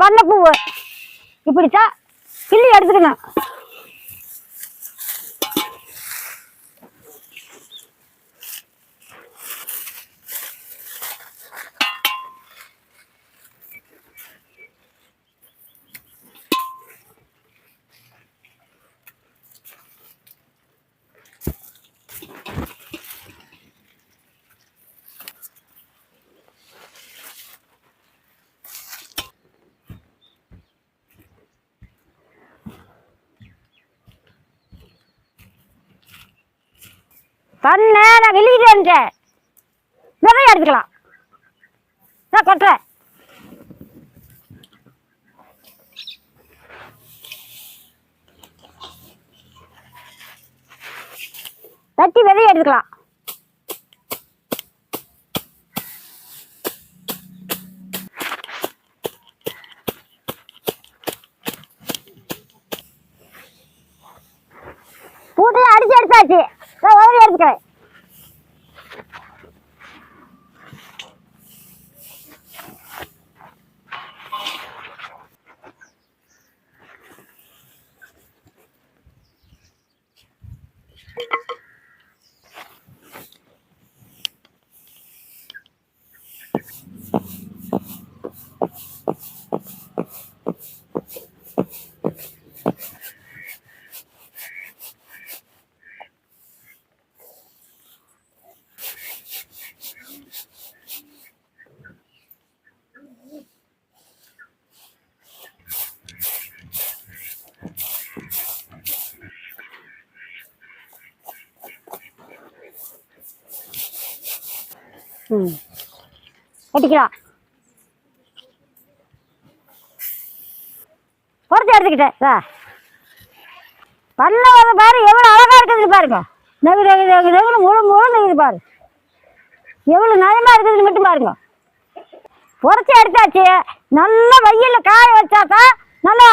பண்ணப்பூவு இப்படித்தான் கிள்ளி எடுத்துக்கணும். பண்ண நான் வெளியிட்டு வந்துட்டேன் நிறைய எடுத்துக்கலாம். நான் கொட்டுறேன். தட்டி விதைய எடுத்துக்கலாம். பூட்டையும் அடிச்சு எடுத்தாச்சு. Look at it. ம். கட்டிக்கலாம் பொறுத்து எடுத்துக்கிட்டேன் வா. பண்ண வர பாரு எவ்வளோ அழகா இருக்குது பாருங்க. நகு நகு நகு நகுன்னு முழு முழு நகுது பாரு. எவ்வளோ நயமா இருக்குதுன்னு மட்டும் பாருங்க. பொறுத்து எடுத்தாச்சு. நல்ல வெயிலில் காய வச்சா தான் நல்லா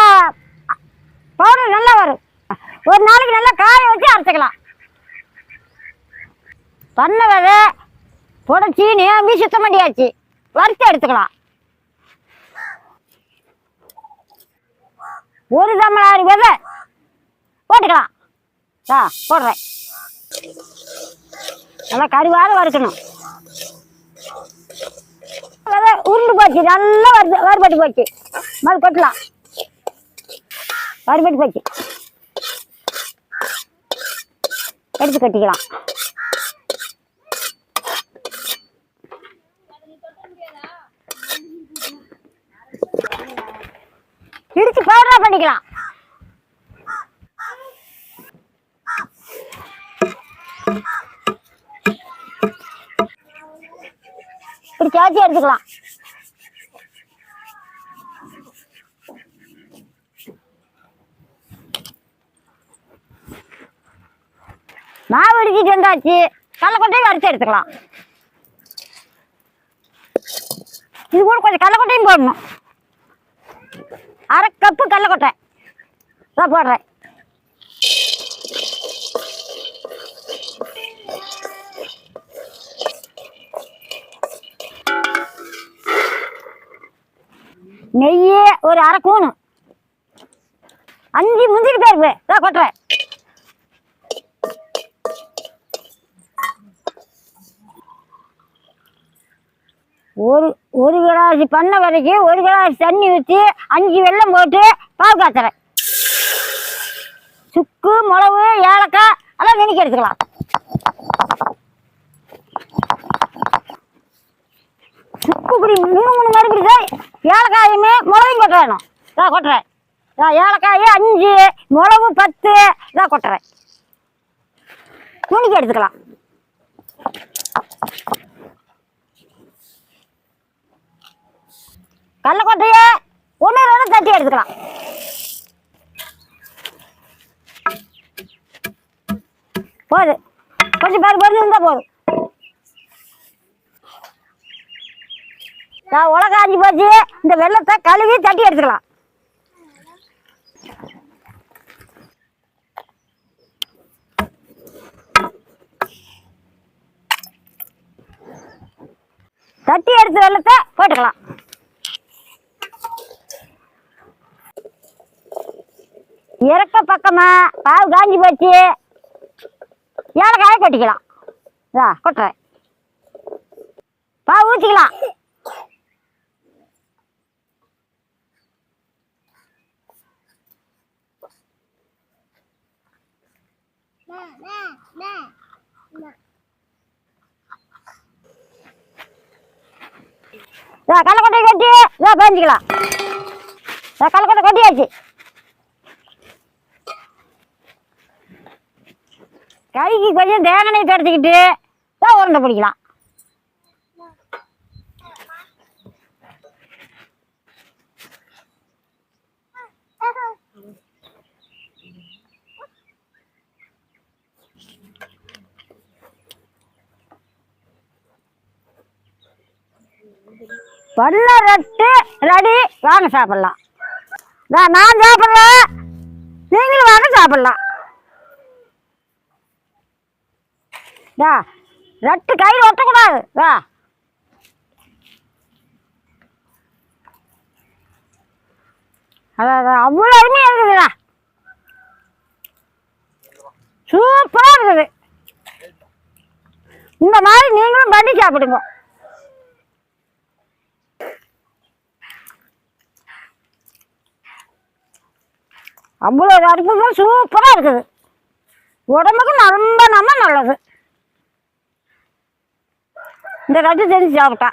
பவுடர் நல்லா வரும். ஒரு நாளைக்கு நல்லா காய வச்சு அரைச்சிக்கலாம். பண்ண விதை புடச்சி நேமி சுத்தம் பண்ணியாச்சு. வறுத்து எடுத்துக்கலாம். ஒரு தமிழாறு விதை போட்டுக்கலாம். ஆ போடுறேன். நல்லா கருவாத வறுக்கணும். விதை உருண்டு போச்சு. நல்லா வறு வறுபட்டு போச்சு. மறு கொட்டலாம். வறுபட்டு போச்சு. எடுத்து கட்டிக்கலாம். இடிச்சு பவுடரா பண்ணிக்கலாம். இப்படி சாச்சி எடுத்துக்கலாம். மாவு இடிச்சிட்டு வந்தாச்சு. கடலக்கொட்டையும் வறுத்து எடுத்துக்கலாம். இது கூட கொஞ்சம் கடலக்கொட்டையும் போடணும். அரை கப்பு கடலக்கொட்டை இதான் போடுறேன். நெய்யே ஒரு அரை கூணு அஞ்சு முந்திரி பருப்பு. இதான் கொட்டுறேன். ஒரு ஒரு கிளாஸ் பண்ண வரைக்கும் ஒரு கிளாஸ் தண்ணி ஊற்றி அஞ்சு வெள்ளம் போட்டு பால் காய்ச்சறேன். சுக்கு மிளகு ஏலக்காய் எல்லாம் நினைக்க எடுத்துக்கலாம். சுக்கு இப்படி மூணு மூணு மாதிரி பிடிச்சா ஏலக்காயுமே மிளகும் கொட்ட வேணும். இதான் கொட்டுறேன். இதான் ஏலக்காய் அஞ்சு மிளகு பத்து இதான் கொட்டுறேன். நுணுக்கி எடுத்துக்கலாம். கடலக்கொட்டைய ஒன்று ரெண்டு தட்டி எடுத்துக்கலாம். போது. கொஞ்சம் பேர் பேர் இருந்தால் போதும். நான் உலகாஞ்சி போச்சு. இந்த வெள்ளத்தை கழுவி தட்டி எடுத்துக்கலாம். தட்டி எடுத்த வெள்ளத்தை போட்டுக்கலாம். இறக்க பக்கமா பால் காஞ்சி போச்சு. ஏலக்காயை கொட்டிக்கலாம். இதா கொட்டுறேன். பால் ஊற்றிக்கலாம் இதா கட்டி கொட்டி பேஞ்சிக்கலாம். இதா கட்டியாச்சு கொட்டியாச்சு. கைக்கு கொஞ்சம் தேங்காய் கரைச்சிக்கிட்டு தான் உருண்டை பிடிக்கலாம். பல்ல ரெட்டு ரெடி. வாங்க சாப்பிடலாம். நான் நான் சாப்பிட்றேன் நீங்களும் வாங்க சாப்பிட்லாம். டா ரெட்டு கயிறு ஒட்டக்கூடாது. வா அதான் அதான் அவ்வளோ அருமையாக இருக்குதுடா சூப்பராக இருக்குது. இந்த மாதிரி நீங்களும் பண்ணி சாப்பிடுங்க. அவ்வளோ அற்புதம் சூப்பராக இருக்குது. உடம்புக்கு ரொம்ப நம்ம நல்லது. இந்த கட்டு தெரிஞ்சு சாப்பிட்டா